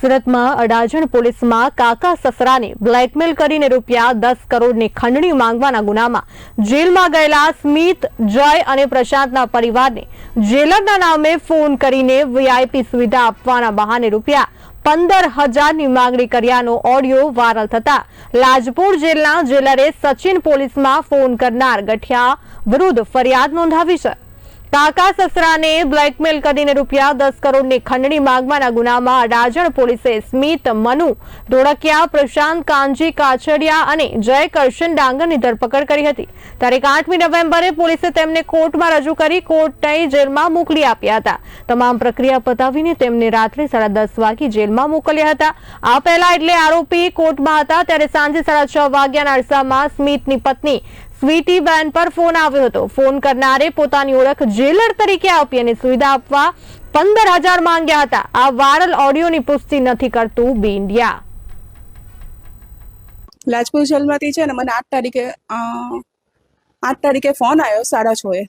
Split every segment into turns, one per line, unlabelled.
સુરતમાં અડાજણ પોલીસમાં કાકા સસરાને બ્લેકમેલ કરીને રૂપિયા દસ કરોડની ખંડણી માંગવાના ગુનામાં જેલમાં ગયેલા સ્મિત, જય અને પ્રશાંતના પરિવારને જેલરના નામે ફોન કરીને વીઆઈપી સુવિધા આપવાના બહાને રૂપિયા પંદર હજારની માંગણી કર્યાનો ઓડિયો વાયરલ થતા લાજપુર જેલના જેલરે સચિન પોલીસમાં ફોન કરનાર ગઠિયા વિરુદ્ધ ફરિયાદ નોંધાવી છે. કાકા સસરાને બ્લેકમેલ કરીને રૂપિયા દસ કરોડની ખંડણી માંગવાના ગુનામાં અડાજણ પોલીસે સ્મિત, મનુ, ધોળકિયા, પ્રશાંત કાંજી કાછડિયા અને જય કરશન ડાંગરની ધરપકડ કરી હતી. તારીખ આઠમી નવેમ્બરે પોલીસે તેમને કોર્ટમાં રજૂ કરી કોર્ટને જેલમાં મોકલી આપ્યા હતા. તમામ પ્રક્રિયા પતાવીને તેમને રાત્રે સાડા દસ વાગે જેલમાં મોકલ્યા હતા. આ પહેલા એટલે આરોપી કોર્ટમાં હતા, ત્યારે સાંજે સાડા છ વાગ્યાના અરસામાં સ્મિતની પત્ની સ્વીટી બેન પર ફોન આવ્યો હતો. ફોન કરનારે પોતાની ઓળખ જેલર તરીકે આપી અને સુવિધા આપવા પંદર હજાર માંગ્યા હતા. આ વાયરલ ઓડિયોની પુષ્ટિ નથી કરતું બી ઇન્ડિયા.
લાજપુર જેલમાંથી છે ને મને આઠ તારીખે આઠ તારીખે ફોન આવ્યો સાડા છ એ.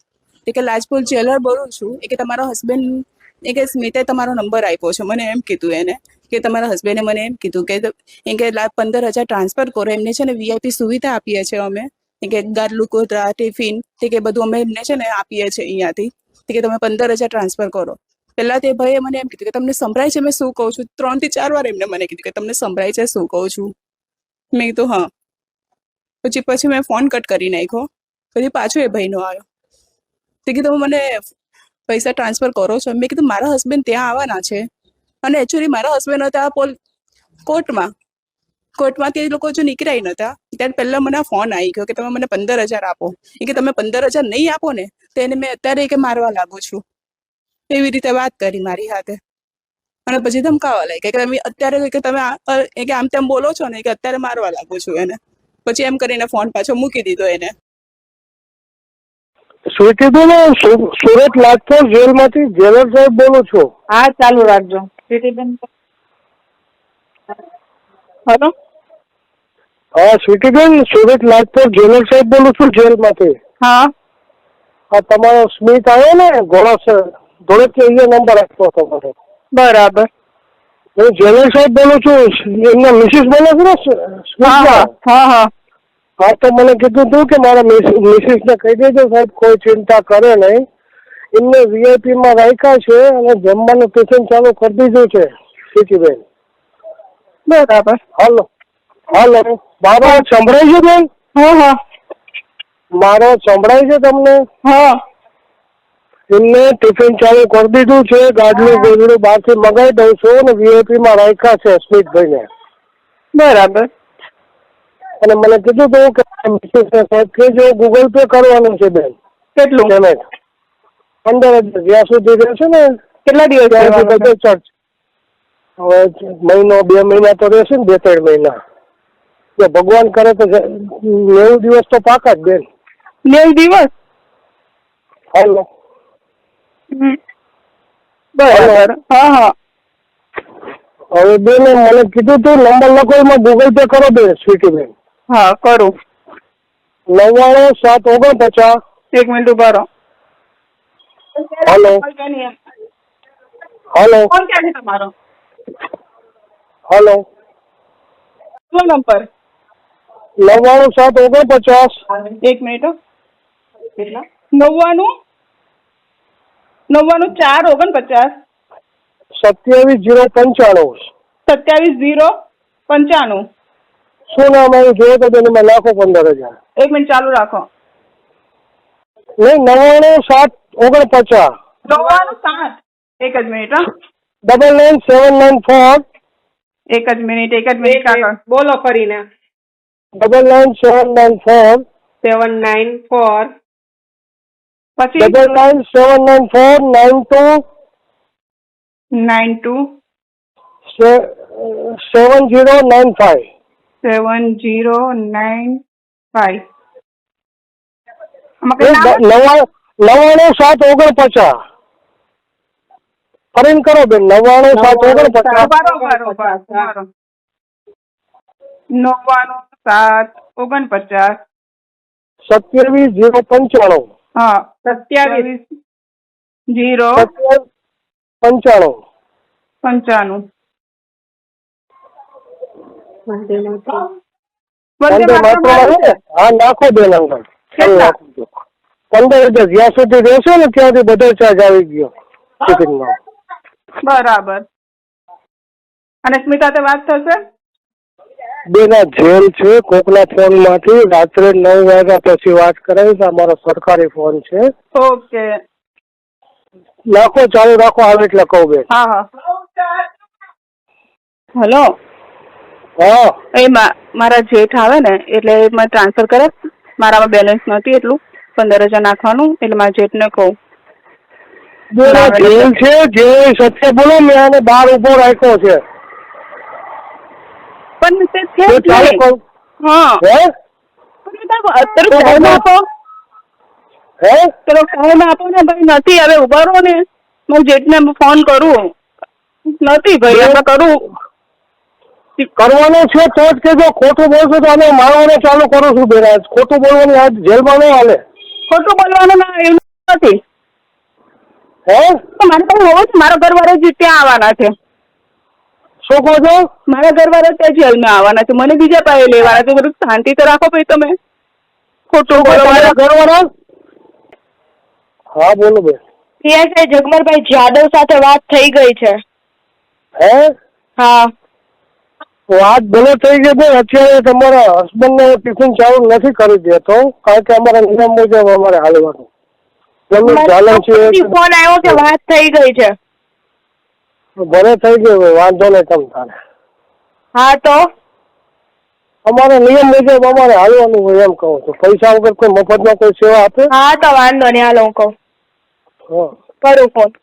કે લાજપુર જેલર બોલું છું. એ કે તમારો હસબન્ડ એ કે સ્મિતે તમારો નંબર આપ્યો છે. મને એમ કીધું એને કે તમારા હસબન્ડે મને એમ કીધું કે એ કે પંદર હજાર ટ્રાન્સફર કરો. એમને છે ને વીઆઈપી સુવિધા આપીએ છીએ અમે. કે ગાદલુકોતરા ટિફિન, તે કે બધું અમે એમને છે ને આપીએ છીએ અહીંયાથી. તે કે તમે પંદર હજાર ટ્રાન્સફર કરો. પહેલાં તે ભાઈએ મને એમ કીધું કે તમને સંભળાય છે મેં શું કહું છું? ત્રણથી ચાર વાર એમને મને કીધું કે તમને સંભળાય છે શું કહું છું? મેં કીધું, હા. પછી પછી મેં ફોન કટ કરી નાખ્યો. પછી પાછો એ ભાઈનો આવ્યો. તે કીધું મને પૈસા ટ્રાન્સફર કરો છો. મેં કીધું, મારા હસબન્ડ ત્યાં આવવાના છે. અને એકચ્યુઅલી મારા હસબન્ડ હતા પોલ, કોર્ટમાં. કોર્ટમાંથી એ લોકો જો નીકળ્યા નહોતા ત્યારે પહેલા મને ફોન આવી ગયો કે તમે મને પંદર હજાર આપો. એ કે તમે પંદર હજાર નહીં આપો ને તો એને મેં અત્યારે એ કે મારવા લાગુ છું. એવી રીતે વાત કરી મારી હાથે અને પછી ધમકાવા લાગી કે તમે અત્યારે કે તમે એ કે આમ તેમ બોલો છો ને કે અત્યારે મારવા લાગુ છું એને. પછી એમ કરીને ફોન પાછો મૂકી દીધો એને.
શું કીધું ને સુરત લાજપોર જેલમાંથી? જેલર સાહેબ બોલું છું.
હા ચાલુ રાખજો. હલો?
હા સ્વીટીબેન સુરત લાજપોર જેલર સાહેબ બોલું છું જેલમાંથી.
હા.
આ તમારો સ્મિત આવ્યો ને ઘોડા સર અહીંયા નંબર આપ્યો હતો મને.
બરાબર.
હું જેલર સાહેબ બોલું છું એમના મિસિસ બોલો છે ને
હા હા હા હા.
હા તો મને કીધું હતું કે મારા મિસિસ ને કહી દેજો સાહેબ કોઈ ચિંતા કરે નહીં. એમને વીઆઈપી માં રાખ્યા છે અને જમવાનું ટિફિન ચાલુ કરી દીધું છે સ્વીટીબેન
બરાબર.
હાલો. હાલો. બાબા સંભળાય છે બેન?
હા હા.
મારો સંભળાય છે તમને?
હા.
એમને ટિફિન ચાલુ કરી દીધું છે. ગાડલું ગોદડું બહારથી મગાવી દઉં છું ને વીઆઈપી માં રાખ્યા છે સ્મિતભાઈ ને
બરાબર.
અને મને કીધું હતું કે સાહેબ કે જો ગૂગલ પે કરવાનું છે બેન.
કેટલું?
પેમેન્ટ. પંદર હજાર. જ્યાં સુધી રહેશે ને
કેટલા દિવસ
બધો ચાર્જ હવે મહિનો બે મહિના તો રહેશે ને બે ત્રણ મહિના. જો ભગવાન કરે તો નેવું દિવસ તો પાકા જ બેન.
નેવું દિવસ?
હાલો.
હમ. બરાબર. હા હા.
હવે બેન મને કીધું તું નંબર લખો એમાં ગૂગલ પે કરો બેન સ્વીટી બેન.
હા કરું.
નવ્વાણું સાત ઓગણપચાસ.
એક મિનિટ ઊભા રહો.
હાલો. હાલો.
ફોન ક્યાં છે તમારો?
હાલો.
શું નંબર?
નવ્વાણું સાત ઓગણપચાસ.
એક મિનિટ. કેટલા? નવ્વાણું? નવ્વાણું ચાર ઓગણપચાસ.
સત્યાવીસ જીરો પંચાણું.
સત્યાવીસ જીરો પંચાણું.
શું નામ આવ્યું? જોયો તો બેન એમાં લાખો પંદર હજાર.
એક મિનિટ ચાલુ રાખો.
નહીં નવ્વાણું સાત ઓગણપચાસ.
નવ્વાણું સાત. એક જ મિનિટ હા.
Double nine seven nine four.
એક જ મિનિટ એક જ મિનિટ
બોલો કરીને
double nine seven nine four
seven nine four
પછી
double nine seven nine four nine two
nine two
seven zero nine five
seven zero nine five
નવ્વાણું સાત ઓગણપચાસ. ફરીન કરો બેન નવ્વાણું સાત ઓગણપચાસ.
નવ્વાણું સાત ઓગણપચાસ.
સત્યાવીસ જીરો પંચાણું.
હા
સત્યાવીસ
જીરો
પંચાણું.
પંચાણું?
હા નાખો બેન. પંદર હજાર જ્યાં સુધી રહેશે ને ત્યાંથી બધો ચાર્જ આવી ગયો. ટિફિનમાં
બરાબર. અને સ્મિતા તે વાત થશે?
બેના જેલ છે કોકના ફોનમાંથી રાત્રે નવ વાગ્યા પછી વાત કરાવી છે અમારો સરકારી ફોન છે.
ઓકે.
નાખો ચાલુ રાખો આવે એટલે કહું બેન.
હા હા. હેલો?
હા.
એ મારા જેઠ આવે ને એટલે મેં ટ્રાન્સફર કરે. મારામાં બેલેન્સ નથી એટલું. પંદર હજાર નાખવાનું એટલે મારા જેઠને કહું.
જેલ છે જે સત્ય બોલો મેં આને બહાર ઊભો રાખ્યો છે.
પણ તે છે જ હા.
હે?
પણ તમે અત્યારે ટાઈમ આપો.
હે?
પેલો ટાઈમ આપો ને ભાઈ નથી હવે ઊભા રહો ને. હું જેટને ફોન કરું. નથી ભાઈ હવે કરું.
કરવાનું છે તો જ કેજો ખોટું બોલશો તો અમે મારવાનું ચાલુ કરું છું બેરાજ. ખોટું બોલવાનું આજ જેલમાં નહીં હાલે.
ખોટું બોલવાનું ના એવું નથી.
હે?
મારે તો હોવો છે મારા ઘરવાળા જ ત્યાં આવવાના છે.
શું કહો છો?
મારા ઘરવાળા ત્યાં જેલમાં આવવાના છે. મને બીજા પાસે લેવાના છે. બધું શાંતિ તો રાખો ભાઈ તમે. ખોટું મારા
ઘરવાળા? હા બોલો બેન.
પીએસઆઈ જગમરભાઈ જાદવ સાથે વાત થઈ ગઈ છે.
હે?
હા.
વાત ભલે થઈ ગઈ બેન અત્યારે તમારા હસબન્ડ ને ટિફિન ચાલુ નથી કરી દેતો કારણ કે અમારા નિયમ મુજબ અમારે હાલવાનું.
ફોન આવ્યો કે વાત થઈ ગઈ છે.
ભલે થઈ ગયું વાંધો નહીં તમ તારે.
હા તો?
અમારે નિયમ મુજબ અમારે હાલવાનું હોય એમ કહું છું. પૈસા વગર કોઈ મફતમાં કોઈ સેવા આપે?
હા તો વાંધો નહીં હાલો હું કહું.
હા.
કરું ફોન.